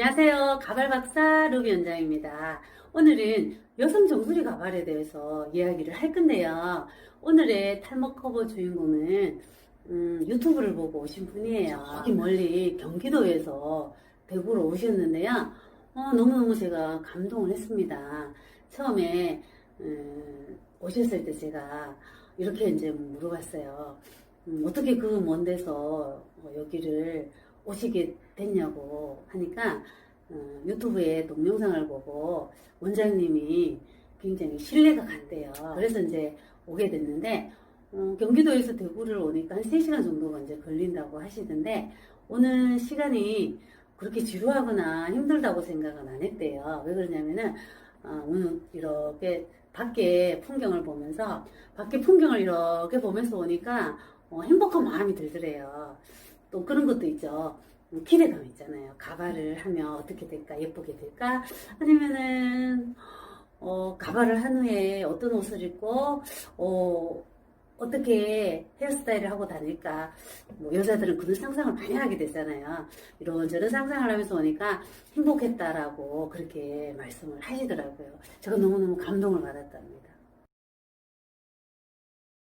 안녕하세요. 가발 박사 루비 원장입니다. 오늘은 여성 정수리 가발에 대해서 이야기를 할 건데요. 오늘의 탈모 커버 주인공은 음, 유튜브를 보고 오신 분이에요. 저기 멀리 경기도에서 대구로 오셨는데요. 어, 너무너무 제가 감동을 했습니다. 처음에 음, 오셨을 때 제가 이렇게 이제 물어봤어요. 음, 어떻게 그 먼 데서 어, 여기를 오시게 됐냐고 하니까 어, 유튜브에 동영상을 보고 원장님이 굉장히 신뢰가 간대요. 그래서 이제 오게 됐는데 어, 경기도에서 대구를 오니까 한 3시간 정도가 이제 걸린다고 하시던데 오는 시간이 그렇게 지루하거나 힘들다고 생각은 안 했대요. 왜 그러냐면은 어, 오늘 이렇게 밖에 풍경을 보면서 밖에 풍경을 이렇게 보면서 오니까 어, 행복한 마음이 들더래요. 또 그런 것도 있죠. 음, 기대감 있잖아요. 가발을 하면 어떻게 될까? 예쁘게 될까? 아니면은, 어, 가발을 한 후에 어떤 옷을 입고, 어, 어떻게 헤어스타일을 하고 다닐까? 뭐, 여자들은 그런 상상을 많이 하게 되잖아요. 이런저런 상상을 하면서 오니까 행복했다라고 그렇게 말씀을 하시더라고요. 제가 너무너무 감동을 받았답니다.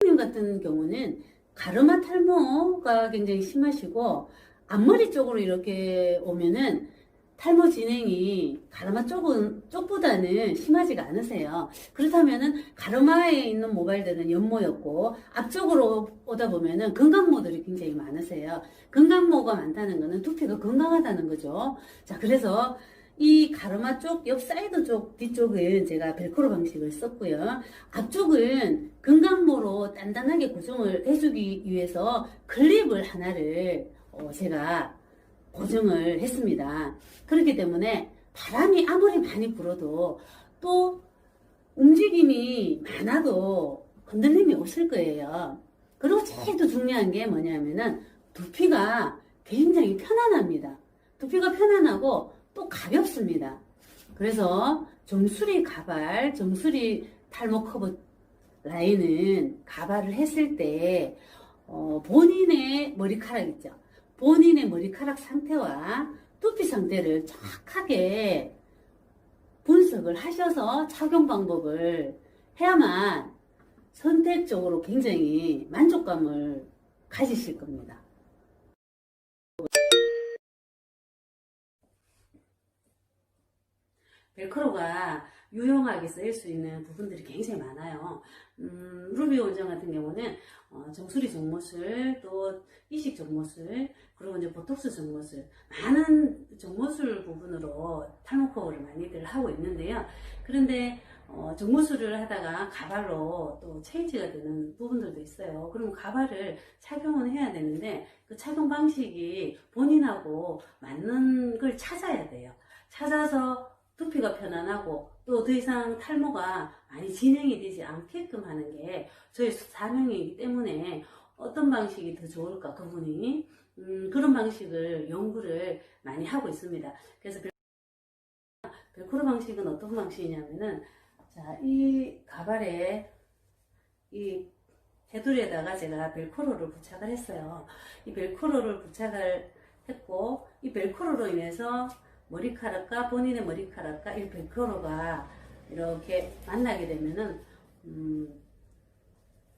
님 같은 경우는 가르마 탈모가 굉장히 심하시고 앞머리 쪽으로 이렇게 오면은 탈모 진행이 가르마 쪽은 쪽보다는 심하지가 않으세요. 그렇다면은 가르마에 있는 모발들은 연모였고 앞쪽으로 오다 보면은 건강모들이 굉장히 많으세요. 건강모가 많다는 거는 두피가 건강하다는 거죠. 자, 그래서 이 가르마 쪽, 옆 사이드 쪽, 뒤쪽은 제가 벨크로 방식을 썼고요. 앞쪽은 건강모로 단단하게 고정을 해주기 위해서 클립을 하나를 어, 제가 고정을 했습니다. 그렇기 때문에 바람이 아무리 많이 불어도 또 움직임이 많아도 흔들림이 없을 거예요. 그리고 제일 또 중요한 게 뭐냐면은 두피가 굉장히 편안합니다. 두피가 편안하고 또 가볍습니다. 그래서 정수리 가발, 정수리 탈모 커버 라인은 가발을 했을 때 어, 본인의 머리카락 있죠. 본인의 머리카락 상태와 두피 상태를 정확하게 분석을 하셔서 착용 방법을 해야만 선택적으로 굉장히 만족감을 가지실 겁니다. 벨크로가 유용하게 쓰일 수 있는 부분들이 굉장히 많아요. 음, 루비 원장 같은 경우는 어, 정수리 정모술, 또 이식 정모술, 그리고 이제 보톡스 정모술, 많은 정모술 부분으로 탈모 커버를 많이들 하고 있는데요. 그런데 어, 정모술을 하다가 가발로 또 체인지가 되는 부분들도 있어요. 그럼 가발을 착용은 해야 되는데 그 착용 방식이 본인하고 맞는 걸 찾아야 돼요. 찾아서 두피가 편안하고 또 더 이상 탈모가 많이 진행이 되지 않게끔 하는 게 저희 사명이기 때문에 어떤 방식이 더 좋을까 그분이 음, 그런 방식을 연구를 많이 하고 있습니다. 그래서 벨- 벨크로 방식은 어떤 방식이냐면은 자, 이 가발에 이 테두리에다가 제가 벨크로를 부착을 했어요. 이 벨크로를 부착을 했고 이 벨크로로 인해서 머리카락과 본인의 머리카락과 이 벨크로가 이렇게 만나게 되면은 음,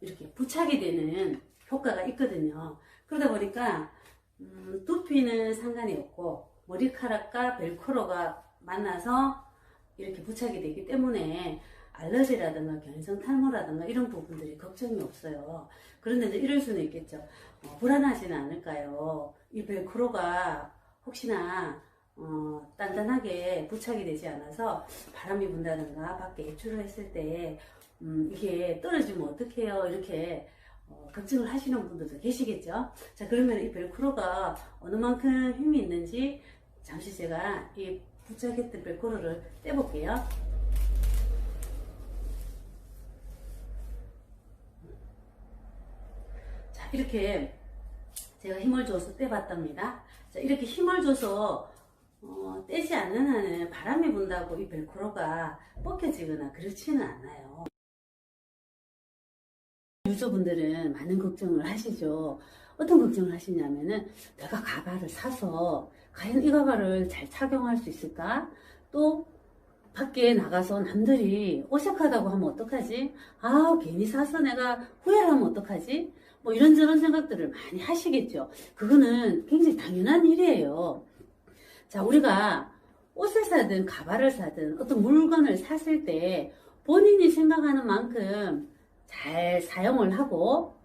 이렇게 부착이 되는 효과가 있거든요. 그러다 보니까 음, 두피는 상관이 없고 머리카락과 벨크로가 만나서 이렇게 부착이 되기 때문에 알러지라든가 견성 탈모라든가 이런 부분들이 걱정이 없어요. 그런데 이제 이럴 수는 있겠죠. 어, 불안하지는 않을까요? 이 벨크로가 혹시나 어, 단단하게 부착이 되지 않아서 바람이 분다든가 밖에 외출을 했을 때 음, 이게 떨어지면 어떡해요? 이렇게 어, 걱정을 하시는 분들도 계시겠죠? 자, 그러면 이 벨크로가 어느 만큼 힘이 있는지 잠시 제가 이 부착했던 벨크로를 떼볼게요. 자, 이렇게 제가 힘을 줘서 떼봤답니다. 자, 이렇게 힘을 줘서 어, 떼지 않는 한은 바람이 분다고 이 벨크로가 벗겨지거나 그렇지는 않아요. 유저분들은 많은 걱정을 하시죠. 어떤 걱정을 하시냐면은 내가 가발을 사서 과연 이 가발을 잘 착용할 수 있을까? 또 밖에 나가서 남들이 어색하다고 하면 어떡하지? 아, 괜히 사서 내가 후회를 하면 어떡하지? 뭐 이런저런 생각들을 많이 하시겠죠. 그거는 굉장히 당연한 일이에요. 자, 우리가 옷을 사든 가발을 사든 어떤 물건을 샀을 때 본인이 생각하는 만큼 잘 사용을 하고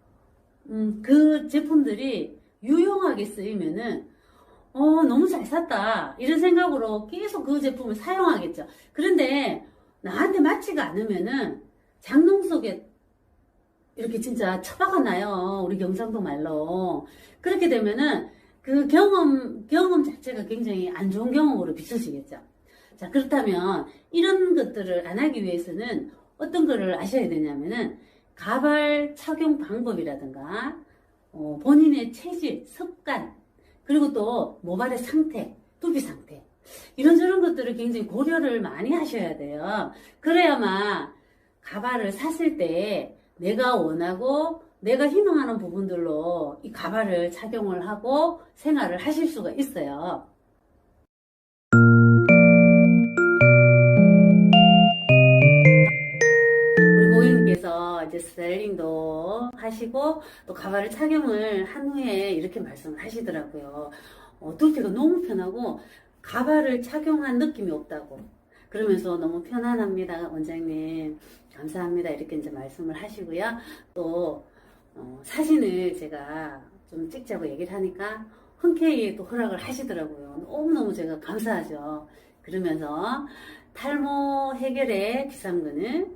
음, 그 제품들이 유용하게 쓰이면은 어, 너무 잘 샀다. 이런 생각으로 계속 그 제품을 사용하겠죠. 그런데 나한테 맞지가 않으면은 장롱 속에 이렇게 진짜 처박아 놔요. 우리 경상도 말로. 그렇게 되면은 그 경험, 경험 자체가 굉장히 안 좋은 경험으로 비춰지겠죠. 자, 그렇다면 이런 것들을 안 하기 위해서는 어떤 거를 아셔야 되냐면은 가발 착용 방법이라든가 어, 본인의 체질, 습관, 그리고 또 모발의 상태, 두피 상태 이런저런 것들을 굉장히 고려를 많이 하셔야 돼요. 그래야만 가발을 샀을 때 내가 원하고 내가 희망하는 부분들로 이 가발을 착용을 하고 생활을 하실 수가 있어요. 우리 고객님께서 이제 스타일링도 하시고 또 가발을 착용을 한 후에 이렇게 말씀을 하시더라고요. 어, 두피가 너무 편하고 가발을 착용한 느낌이 없다고. 그러면서 너무 편안합니다, 원장님. 감사합니다. 이렇게 이제 말씀을 하시고요. 또 어, 사진을 제가 좀 찍자고 얘기를 하니까 흔쾌히 또 허락을 하시더라고요. 너무너무 제가 감사하죠. 그러면서 탈모 해결의 비상근은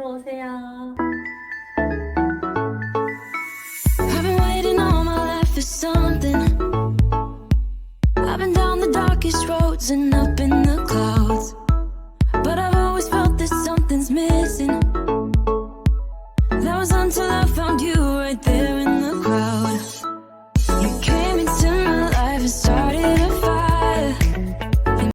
오세요. And up in